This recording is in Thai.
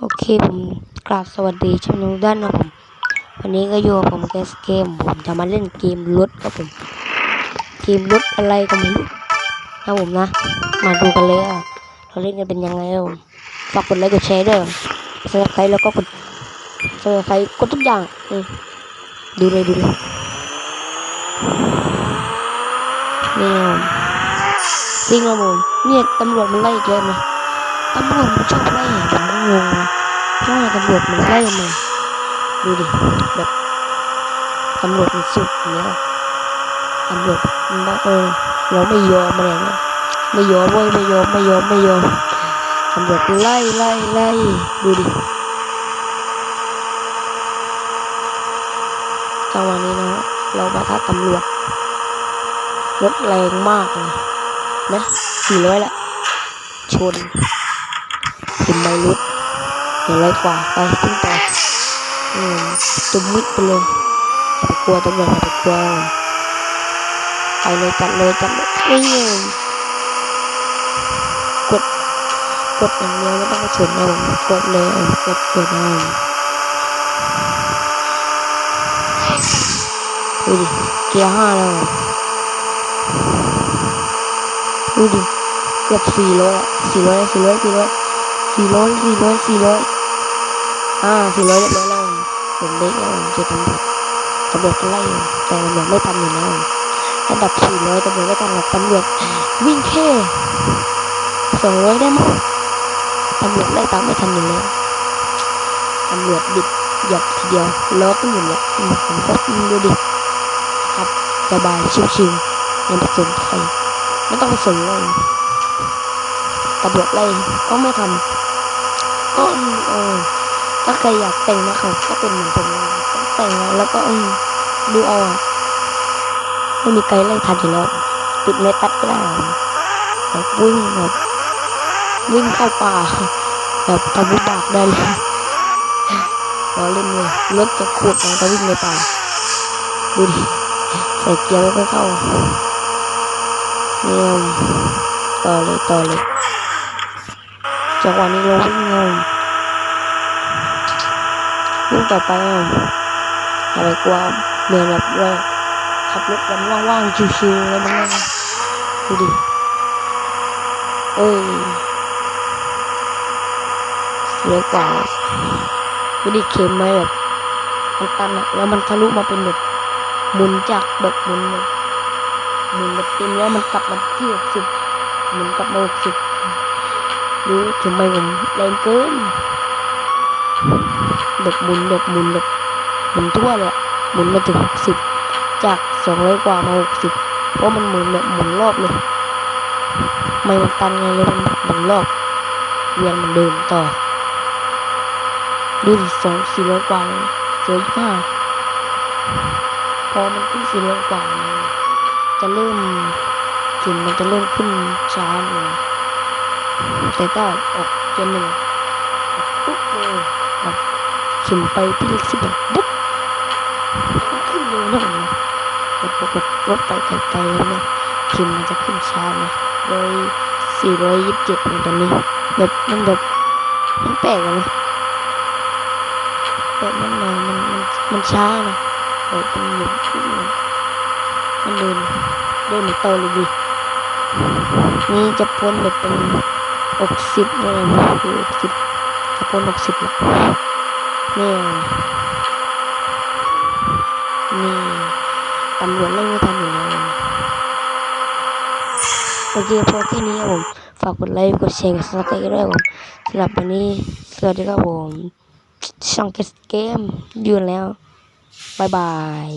โอเคผมกราบสวัสดีชมนุด้านนะผม วันนี้ก็อยู่กับผมเกสเกม ผมจะมาเล่นเกมรถครับผมเกมรถอะไรก็ไม่รู้นะผมนะ มาดูกันเลยอะเราเล่นกันเป็นยังไงอะผมฝากกดไลค์กดแชร์ด้วยสำหรับใครแล้วก็กดสำหรับใครกดทุกอย่างนี่ดูเลยดูเลยนี่ผมซิงครับผมเนี่ยตำรวจมันไล่อีกแล้วนะ ตำรวจมันชอบไล่ผมก็งงนะเพราะว่าตำรวจมันไล่มาดูดิแบบตำรวจมันสุดเนี้ยตำรวจมันบอกเออเราไม่ยอมอะไรเงี้ยไม่ยอมเว้ยไม่ยอมไม่ยอมไม่ยอมตำรวจไล่ไล่ไล่ดูดิจังหวะนี้นะเราปะทะตำรวจรถแรงมากเลยนะสี่ร้อยละชน เห็นไหมรถเห็นร้อยกว่าไปขึ้นไปอืมจุมมิดไปเลยอย่าไปกลัวตำรวจอย่าไปกลัวไปเลยจัดเลยจัดเลยนี่กดกดอย่างเดียวไม่ต้องไปชนนะผมกดเลยเออกดกดนะผมดูดิเกียร์ห้าแล้วดูดิเกือบสี่ร้อยสี่ร้อยสี่ร้อยสี่ร้อย สี่ร้อยสี่ร้อยสี่ร้อยอ่าสี่ร้อยเรียบร้อยแล้วผมเด็กแล้วเจอตำรวจตำรวจก็ไล่แต่ตำรวจไม่ทันอยู่แล้วระดับสี่ร้อยตำรวจไม่ทันหรอกตำรวจวิ่งแค่สองร้อยได้มั้งตำรวจไล่ตามไม่ทันอยู่แล้วตำรวจบิดหยับทีเดียวล้อก็หมุนแล้วผมก็ดูดิครับสบายชิวๆยังไม่สนใครไม่ต้องไปสนเลยตำรวจไล่ก็ไม่ทำ ก็เออถ้าใครอยากแต่งนะครับก็เป็นเหมือนผมเลยต้องแต่งแล้วก็เออดูเอาอะไม่มีใครไล่ทันอยู่แล้ว ปิดเมตัดก็ได้แบบวิ่งแบบวิ่งเข้าป่าแบบทำวิบากได้เลยรอเล่นเลยรถจะขวดนะแต่วิ่งในป่าดูดิใส่เกียร์ไม่ค่อยเข้าเนี่ยต่อเลยต่อเลย จังหวะนี้เราวิ่งงงวิ่งต่อไปอะอย่าไปกลัวเหมือนแบบเราขับรถกันว่างๆชิวๆแล้วมันดูดิเอ้ยเสียกว่าดูดิเข็มไหมแบบมันตันอะแล้วมันทะลุมาเป็นแบบหมุนจากแบบหมุนหมุนแบบเต็มแล้วมันกลับมาที่หกสิบหมุนกลับมาหกสิบ รู้ทำไมผมแรงเกินแบบหมุนแบบหมุนแบบหมุนทั่วเลยหมุนมาถึงหกสิบจากสองร้อยกว่ามาหกสิบเพราะมันหมุนแบบหมุนรอบเลยไม่มันตันไงเลยมันหมุนรอบเวียนมันเดินต่อ ดูดิสองสี่ร้อยกว่าเลยเจอยี่ห้าพอมันขึ้นสี่ร้อยกว่าจะเริ่มเข็มมันจะเริ่มขึ้นช้าลง แต่ก็ออกเจนหนึ่งปุ๊บเลยแบบขิมไปที่เลขสิบแบบปุ๊บขึ้นเร็วนะผมนะแต่ปกติรถไปไกลๆแล้วเนี่ยขิมมันจะขึ้นช้านะร้อยสี่ร้อยยี่สิบเจ็ดตอนนี้แบบมันแบบมันแปลกนะแบบมันมามันมันมันช้านะแบบมันหยุดมันเดินเดินต่อเลยดินี่จะพ้นแบบเป็น หกสิบเลยนคือหกสิบตะโกนหกสิบละนี่นี่ตำรวจไล่ไม่ทันอยู่แล้วโอเคพอแค่นี้ครับผม ฝากกดไลค์ กดแชร์ กดซับสไครต์ด้วยครับผมสำหรับวันนี้ สวัสดีครับผม ช่องเกมอยู่แล้ว บ๊ายบาย